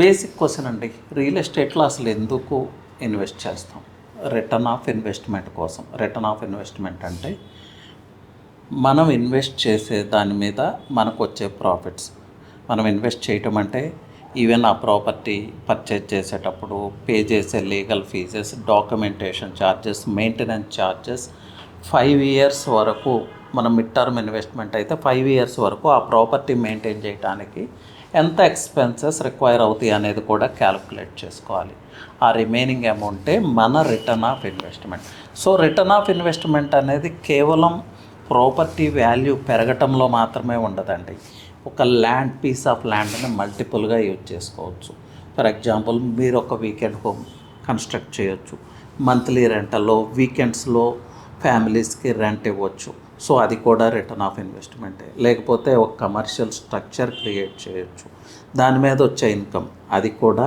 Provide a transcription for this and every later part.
Basic question అండి. Real ఎస్టేట్లో అసలు ఎందుకు ఇన్వెస్ట్ చేస్తాం? రిటర్న్ ఆఫ్ ఇన్వెస్ట్మెంట్ కోసం. రిటర్న్ ఆఫ్ ఇన్వెస్ట్మెంట్ అంటే మనం ఇన్వెస్ట్ చేసే దాని మీద మనకు వచ్చే ప్రాఫిట్స్. మనం ఇన్వెస్ట్ చేయటం అంటే ఈవెన్ ఆ ప్రాపర్టీ పర్చేజ్ చేసేటప్పుడు పే చేసే legal fees documentation charges maintenance charges five years వరకు మనం మిడ్ టర్మ్ ఇన్వెస్ట్మెంట్ అయితే ఫైవ్ ఇయర్స్ వరకు ఆ ప్రాపర్టీ మెయింటైన్ చేయడానికి ఎంత ఎక్స్పెన్సెస్ రిక్వైర్ అవుతాయి అనేది కూడా క్యాలిక్యులేట్ చేసుకోవాలి. ఆ రిమైనింగ్ అమౌంటే మన return of investment so return of investment అనేది కేవలం ప్రాపర్టీ వాల్యూ పెరగటంలో మాత్రమే ఉండదండి. ఒక ల్యాండ్ పీస్ ఆఫ్ ల్యాండ్ని మల్టిపుల్గా యూజ్ చేసుకోవచ్చు. ఫర్ ఎగ్జాంపుల్ మీరు ఒక వీకెండ్ హోమ్ కన్స్ట్రక్ట్ చేయొచ్చు. మంత్లీ రెంటల్లో వీకెండ్స్లో ఫ్యామిలీస్కి రెంట్ ఇవ్వచ్చు. సో అది కూడా రిటర్న్ ఆఫ్ ఇన్వెస్ట్మెంటే లేకపోతే ఒక కమర్షియల్ స్ట్రక్చర్ క్రియేట్ చేయొచ్చు. దాని మీద వచ్చే ఇన్కమ్ అది కూడా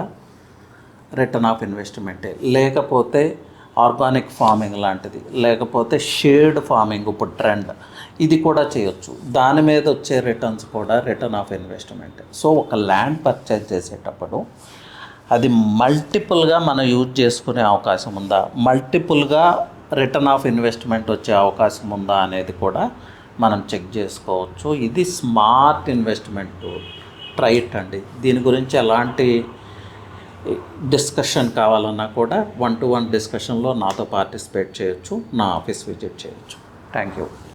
రిటర్న్ ఆఫ్ ఇన్వెస్ట్మెంటే లేకపోతే ఆర్గానిక్ ఫార్మింగ్ లాంటిది. లేకపోతే షేడ్ ఫార్మింగ్ ఇప్పుడు ట్రెండ్ ఇది కూడా చేయొచ్చు. దాని మీద వచ్చే రిటర్న్స్ కూడా రిటర్న్ ఆఫ్ ఇన్వెస్ట్మెంట్ సో ఒక ల్యాండ్ పర్చేజ్ చేసేటప్పుడు అది మల్టిపుల్గా మనం యూజ్ చేసుకునే అవకాశం ఉందా? మల్టిపుల్గా రిటర్న్ ఆఫ్ ఇన్వెస్ట్మెంట్ వచ్చే అవకాశం ఉందా అనేది కూడా మనం చెక్ చేసుకోవచ్చు. ఇది స్మార్ట్ ఇన్వెస్ట్మెంట్ ట్రైట్ అండి. దీని గురించి ఎలాంటి డిస్కషన్ కావాలన్నా కూడా వన్ టు వన్ డిస్కషన్లో నాతో పార్టిసిపేట్ చేయొచ్చు నా ఆఫీస్ విజిట్ చేయొచ్చు. Thank you.